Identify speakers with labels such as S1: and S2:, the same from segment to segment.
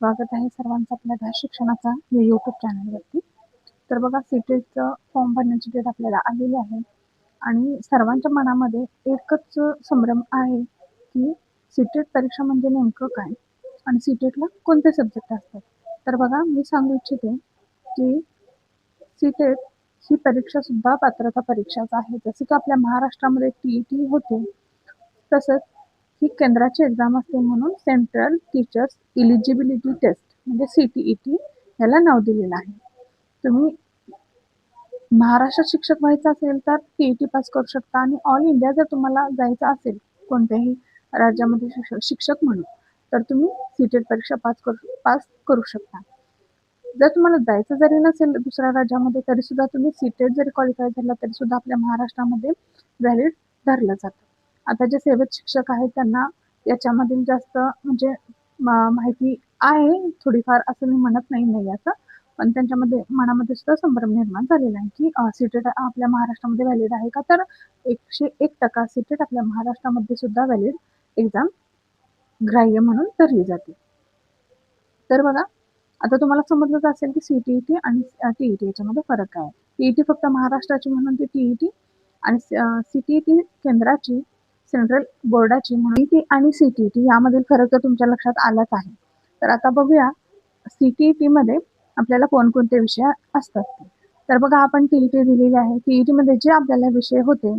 S1: स्वागत आहे सर्वांचं आपल्या घास शिक्षणाचा या यूट्यूब चॅनलवरती तर बघा सीटेटचं फॉर्म भरण्याची डेट आपल्याला आलेली आहे. आणि सर्वांच्या मनामध्ये एकच संभ्रम आहे की सीटेट परीक्षा म्हणजे नेमकं काय? आणि सीटेटला कोणते सब्जेक्ट असतात? तर बघा मी सांगू इच्छिते की सीटेट ही परीक्षासुद्धा पात्रता परीक्षाच आहे. जसं की आपल्या महाराष्ट्रामध्ये टी ई टी होते तसंच ही केंद्राची एक्झाम असते म्हणून सेंट्रल टीचर्स इलिजिबिलिटी टेस्ट म्हणजे सी टी ई टी याला नाव दिलेलं आहे. तुम्ही महाराष्ट्रात शिक्षक व्हायचं असेल तर टी ई टी पास करू शकता आणि ऑल इंडिया जर तुम्हाला जायचं असेल कोणत्याही राज्यामध्ये शिक्षक शिक्षक म्हणून तर तुम्ही सी टेट परीक्षा पास करू पास करू शकता. जर तुम्हाला जायचं जरी नसेल दुसऱ्या राज्यामध्ये तरी सुद्धा तुम्ही सी टेट जरी क्वालिफाय झाला तरी सुद्धा आपल्या महाराष्ट्रामध्ये व्हॅलिड धरलं जातं. आता जे सेवेत शिक्षक आहेत त्यांना याच्यामधील जास्त म्हणजे माहिती आहे थोडीफार असं मी म्हणत नाही नाही असं. पण त्यांच्यामध्ये मनामध्ये सुद्धा संभ्रम निर्माण झालेला आहे की सीटेट आपल्या महाराष्ट्रामध्ये व्हॅलिड आहे का? तर एकशे एक टक्का सीटेट आपल्या महाराष्ट्रामध्ये सुद्धा व्हॅलिड एक्झाम ग्राह्य म्हणून धरली जाते. तर बघा आता तुम्हाला समजलंच असेल की सी टी ई टी आणि टी ई टी याच्यामध्ये फरक काय आहे. टी ई टी फक्त महाराष्ट्राची म्हणून ती टी ई टी आणि सी टी ई टी केंद्राची सेंट्रल बोर्डाची म्हणून टी आणि सी टी टी यामधील फरक तर तुमच्या लक्षात आलाच आहे. तर आता बघूया सी टी टीमध्ये आपल्याला कोणकोणते विषय असतात. तर बघा आपण टी ई टी दिलेली आहे. टी ई टीमध्ये जे आपल्याला विषय होते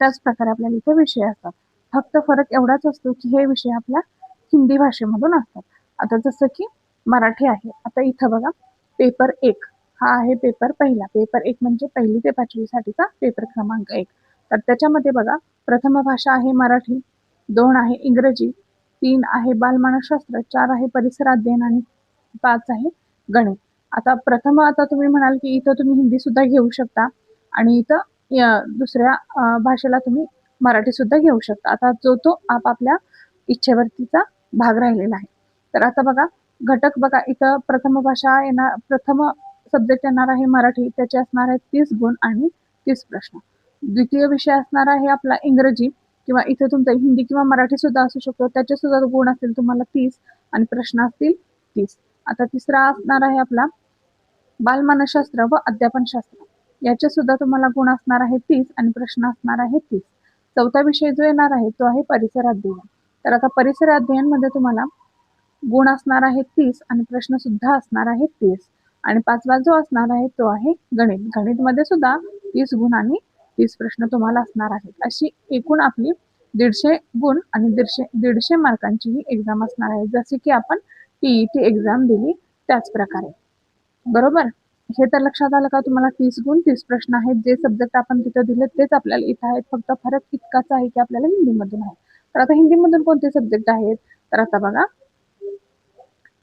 S1: त्याच प्रकारे आपल्याला इथे विषय असतात. फक्त फरक एवढाच असतो की हे विषय आपल्या हिंदी भाषेमधून असतात. आता जसं की मराठी आहे. आता इथं बघा पेपर एक. हा आहे पेपर पहिला. पेपर एक म्हणजे पहिली ते पाचवीसाठीचा पेपर क्रमांक एक. तर त्याच्यामध्ये बघा प्रथम भाषा आहे मराठी दोन आहे इंग्रजी तीन आहे बालमानसशास्त्र चार आहे परिसर अध्ययन आणि पाच आहे गणित. आता प्रथम आता तुम्ही म्हणाल की इथं तुम्ही हिंदी सुद्धा घेऊ शकता आणि इथं दुसऱ्या भाषेला तुम्ही मराठी सुद्धा घेऊ शकता. आता जो तो आपापल्या इच्छेवरतीचा भाग राहिलेला आहे. तर आता बघा घटक बघा इथं प्रथम भाषा येणार प्रथम सब्जेक्ट येणार आहे मराठी त्याचे असणार आहेत तीस गुण आणि तीस प्रश्न. द्वितीय विषय असणार आहे आपला इंग्रजी किंवा इथे तुमचं हिंदी किंवा मराठी सुद्धा असू शकतो. त्याचे सुद्धा गुण असतील तुम्हाला तीस आणि प्रश्न असतील तीस. आता तिसरा असणार आहे आपला बालमानसशास्त्र व अध्यापनशास्त्र. याचे सुद्धा तुम्हाला गुण असणार आहे तीस आणि प्रश्न असणार आहे तीस. चौथा विषय जो येणार आहे तो आहे परिसर अध्ययन. तर आता परिसर अध्ययनमध्ये तुम्हाला गुण असणार आहे तीस आणि प्रश्न सुद्धा असणार आहे तीस. आणि पाचवा जो असणार आहे तो आहे गणित. गणित मध्ये सुद्धा तीस गुण आणि तीस प्रश्न तुम्हाला असणार आहेत. अशी एकूण आपली दीडशे गुण आणि दीडशे दीडशे मार्कांची ही एक्झाम असणार आहे. जसे की आपण टीईटी एक्झाम दिली त्याच प्रकारे बरोबर? हे तर लक्षात आलं का? तुम्हाला तीस गुण तीस प्रश्न आहेत. जे सब्जेक्ट आपण तिथं दिले तेच आपल्याला इथं आहेत. फक्त फरक इतकाच आहे की आपल्याला हिंदीमधून आहे. तर आता हिंदीमधून कोणते सब्जेक्ट आहेत? तर आता बघा.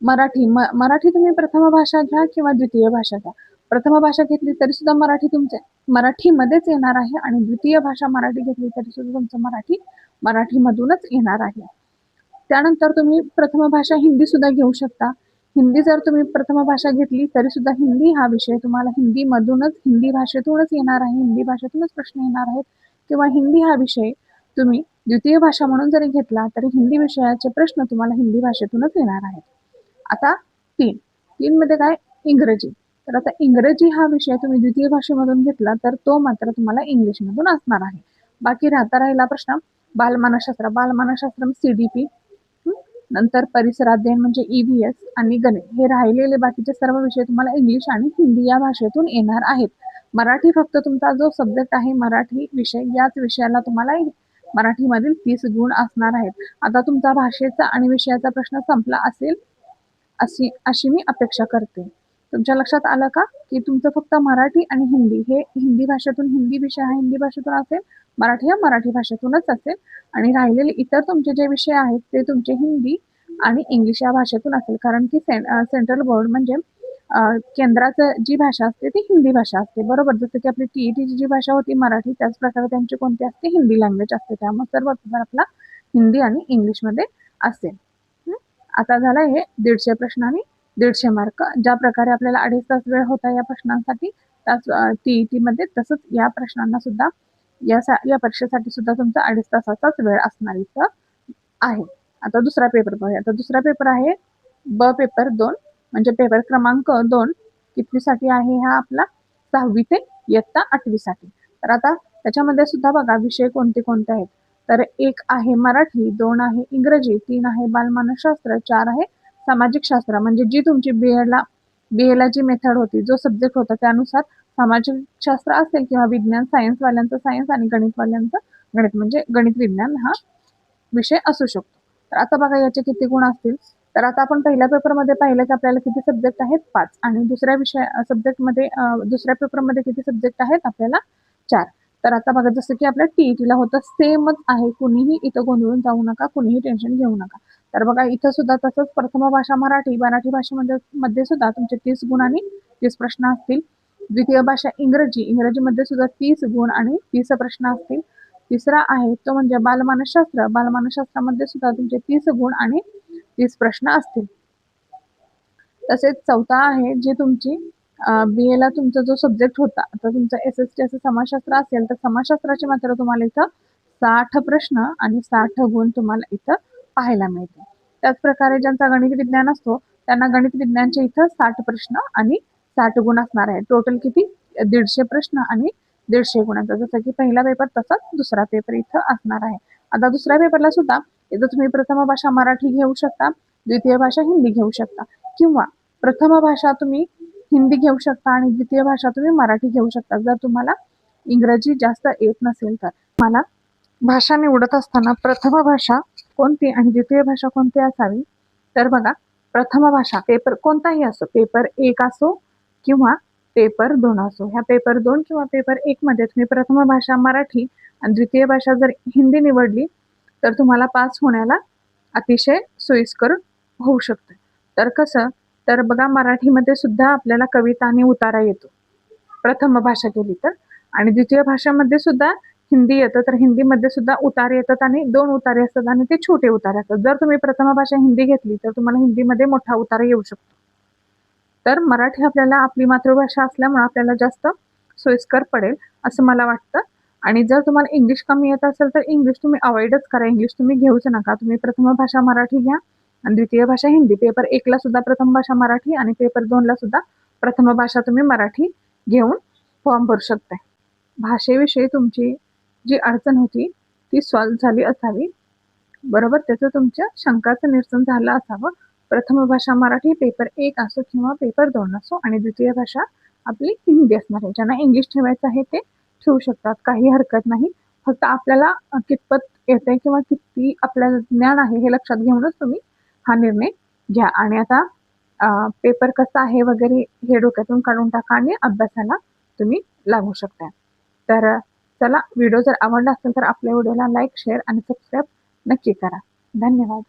S1: मराठी मराठी तुम्ही प्रथम भाषा घ्या किंवा द्वितीय भाषा घ्या. प्रथम भाषा घेतली तरी सुद्धा मराठी तुमचे मराठीमध्येच येणार आहे आणि द्वितीय भाषा मराठी घेतली तरी सुद्धा तुमचं मराठी मराठीमधूनच येणार आहे. त्यानंतर तुम्ही प्रथम भाषा हिंदी सुद्धा घेऊ शकता. हिंदी जर तुम्ही प्रथम भाषा घेतली तरी सुद्धा हिंदी हा विषय तुम्हाला हिंदीमधूनच हिंदी भाषेतूनच येणार आहे. हिंदी भाषेतूनच प्रश्न येणार आहेत. किंवा हिंदी हा विषय तुम्ही द्वितीय भाषा म्हणून जरी घेतला तरी हिंदी विषयाचे प्रश्न तुम्हाला हिंदी भाषेतूनच येणार आहेत. आता तीन. तीन मध्ये काय? इंग्रजी. तर आता इंग्रजी हा विषय तुम्ही द्वितीय भाषेमधून घेतला तर तो मात्र तुम्हाला इंग्लिशमधून असणार आहे. बाकी राहता राहिला प्रश्न बालमानसशास्त्र. बालमानशास्त्र सी डी पी नंतर परिसराध्ययन म्हणजे ई व्ही एस आणि गणित. हे राहिलेले बाकीचे सर्व विषय तुम्हाला इंग्लिश आणि हिंदी या भाषेतून येणार आहेत. मराठी फक्त तुमचा जो सब्जेक्ट आहे मराठी विषय याच विषयाला तुम्हाला मराठीमधील तीस गुण असणार आहेत. आता तुमचा भाषेचा आणि विषयाचा प्रश्न संपला असेल अशी अशी मी अपेक्षा करते. तुमच्या लक्षात आलं का? की तुमचं फक्त मराठी आणि हिंदी. हे हिंदी भाषेतून हिंदी विषय हा हिंदी भाषेतून असेल मराठी हा मराठी भाषेतूनच असेल आणि राहिलेले इतर तुमचे जे विषय आहेत ते तुमचे हिंदी आणि इंग्लिश या भाषेतून असेल. कारण की सें सेंट्रल बोर्ड म्हणजे केंद्राचं जी भाषा असते ती हिंदी भाषा असते. बरोबर? जसं की आपली टीईटीची जी भाषा होती मराठी त्याच प्रकारे त्यांची कोणती असते? हिंदी लँग्वेज असते. त्यामुळे सर्व पेपर आपला हिंदी आणि इंग्लिशमध्ये असेल. आता झालं हे दीडशे प्रश्न आणि दीडशे मार्क ज्या प्रकारे आपल्याला अडीच तास वेळ होता या प्रश्नांसाठी त्याच टी ई टीमध्ये तसंच या प्रश्नांना सुद्धा या सा या परीक्षेसाठी सुद्धा तुमचा अडीच तासाचाच वेळ असणार इथं आहे. आता दुसरा पेपर पाहूया. आता दुसरा पेपर आहे ब पेपर दोन म्हणजे पेपर क्रमांक दोन कितवीसाठी आहे हा आपला? सहावी ते इयत्ता आठवीसाठी. तर आता त्याच्यामध्ये सुद्धा बघा विषय कोणते कोणते आहेत? तर एक आहे मराठी दोन आहे इंग्रजी तीन आहे बालमानसशास्त्र चार आहे सामाजिक शास्त्र म्हणजे जी तुमची बी एडला बी एला जी मेथड होती जो सब्जेक्ट होता त्यानुसार सामाजिक शास्त्र असेल किंवा विज्ञान सायन्सवाल्यांचं सायन्स आणि गणितवाल्यांचं गणित म्हणजे गणित विज्ञान हा विषय असू शकतो. तर आता बघा याचे किती गुण असतील. तर आता आपण पहिल्या पेपरमध्ये पाहिलं की आपल्याला किती सब्जेक्ट आहेत? पाच. आणि दुसऱ्या विषय सब्जेक्टमध्ये दुसऱ्या पेपरमध्ये किती सब्जेक्ट आहेत? आपल्याला चार. तर आता बघा जसं की आपल्या टीईटीला होतं सेमच आहे. कुणीही इथं गोंधळून जाऊ नका कुणीही टेन्शन घेऊ नका. तर बघा इथं सुद्धा तसंच प्रथम भाषा मराठी मराठी भाषेमध्ये मध्ये सुद्धा तुमचे तीस गुण आणि तीस प्रश्न असतील. द्वितीय भाषा इंग्रजी इंग्रजीमध्ये सुद्धा तीस गुण आणि तीस प्रश्न असतील. तिसरा आहे तो म्हणजे बालमानसशास्त्र. बालमानसशास्त्रामध्ये सुद्धा तुमचे तीस गुण आणि तीस प्रश्न असतील. तसेच चौथा आहे जे तुमची बी एला तुमचा जो सब्जेक्ट होता तर तुमचा एस एस टी असं समाजशास्त्र असेल तर समाजशास्त्राचे मात्र तुम्हाला इथं साठ प्रश्न आणि साठ गुण तुम्हाला इथं पाहायला मिळते. त्याचप्रकारे ज्यांचा गणित विज्ञान असतो त्यांना गणित विज्ञानचे इथं साठ प्रश्न आणि साठ गुण असणार आहे टोटल किती? दीडशे प्रश्न आणि दीडशे गुणांचा. जसं की पहिला पेपर तसाच दुसरा पेपर इथं असणार आहे. आता दुसऱ्या पेपरला सुद्धा इथं तुम्ही प्रथम भाषा मराठी घेऊ शकता द्वितीय भाषा हिंदी घेऊ शकता किंवा प्रथम भाषा तुम्ही हिंदी घेऊ शकता आणि द्वितीय भाषा तुम्ही मराठी घेऊ शकता. जर तुम्हाला इंग्रजी जास्त येत नसेल तर. मला भाषा निवडत असताना प्रथम भाषा कोणती आणि द्वितीय भाषा कोणती असावी? तर बघा प्रथम भाषा पेपर कोणताही असो पेपर एक असो किंवा पेपर दोन असो. ह्या पेपर दोन किंवा पेपर एक मध्ये तुम्ही प्रथम भाषा मराठी आणि द्वितीय भाषा जर हिंदी निवडली तर तुम्हाला पास होण्याला अतिशय सोयीस्कर होऊ शकतं. तर कसं? तर बघा मराठीमध्ये सुद्धा आपल्याला कविता आणि उतारा येतो. प्रथम भाषा केली तर. आणि द्वितीय भाषामध्ये सुद्धा हिंदी येतं तर हिंदीमध्ये सुद्धा उतार येतात आणि दोन उतारे असतात आणि ते छोटे उतारे असतात. जर तुम्ही प्रथम भाषा हिंदी घेतली तर तुम्हाला हिंदीमध्ये मोठा उतारा येऊ शकतो. तर मराठी आपल्याला आपली मातृभाषा असल्यामुळे आपल्याला जास्त सोयीस्कर पडेल असं मला वाटतं. आणि जर तुम्हाला इंग्लिश कमी येत असेल तर इंग्लिश तुम्ही अवॉइडच करा. इंग्लिश तुम्ही घेऊच नका. तुम्ही प्रथम भाषा मराठी घ्या आणि द्वितीय भाषा हिंदी. पेपर एकला सुद्धा प्रथम भाषा मराठी आणि पेपर दोनला सुद्धा प्रथम भाषा तुम्ही मराठी घेऊन फॉर्म भरू शकताय. भाषेविषयी तुमची जी अडचण होती ती सॉल्व्ह झाली असावी. बरोबर? त्याचं तुमच्या शंकाचं निरसन झालं असावं. प्रथम भाषा मराठी पेपर एक असो किंवा पेपर दोन असो आणि द्वितीय भाषा आपली हिंदी असणार आहे. ज्यांना इंग्लिश ठेवायचं आहे ते ठेवू शकतात. काही हरकत नाही. फक्त आपल्याला कितपत येते किंवा किती आपल्याला ज्ञान आहे हे लक्षात घेऊनच तुम्ही हा निर्णय घ्या. आणि आता पेपर कसा आहे वगैरे हे डोक्यातून काढून टाका आणि अभ्यासाला तुम्ही लागू शकता. तर चला व्हिडिओ जर आवडला असेल तर आपल्या व्हिडिओला लाईक शेअर आणि सबस्क्राईब नक्की करा. धन्यवाद.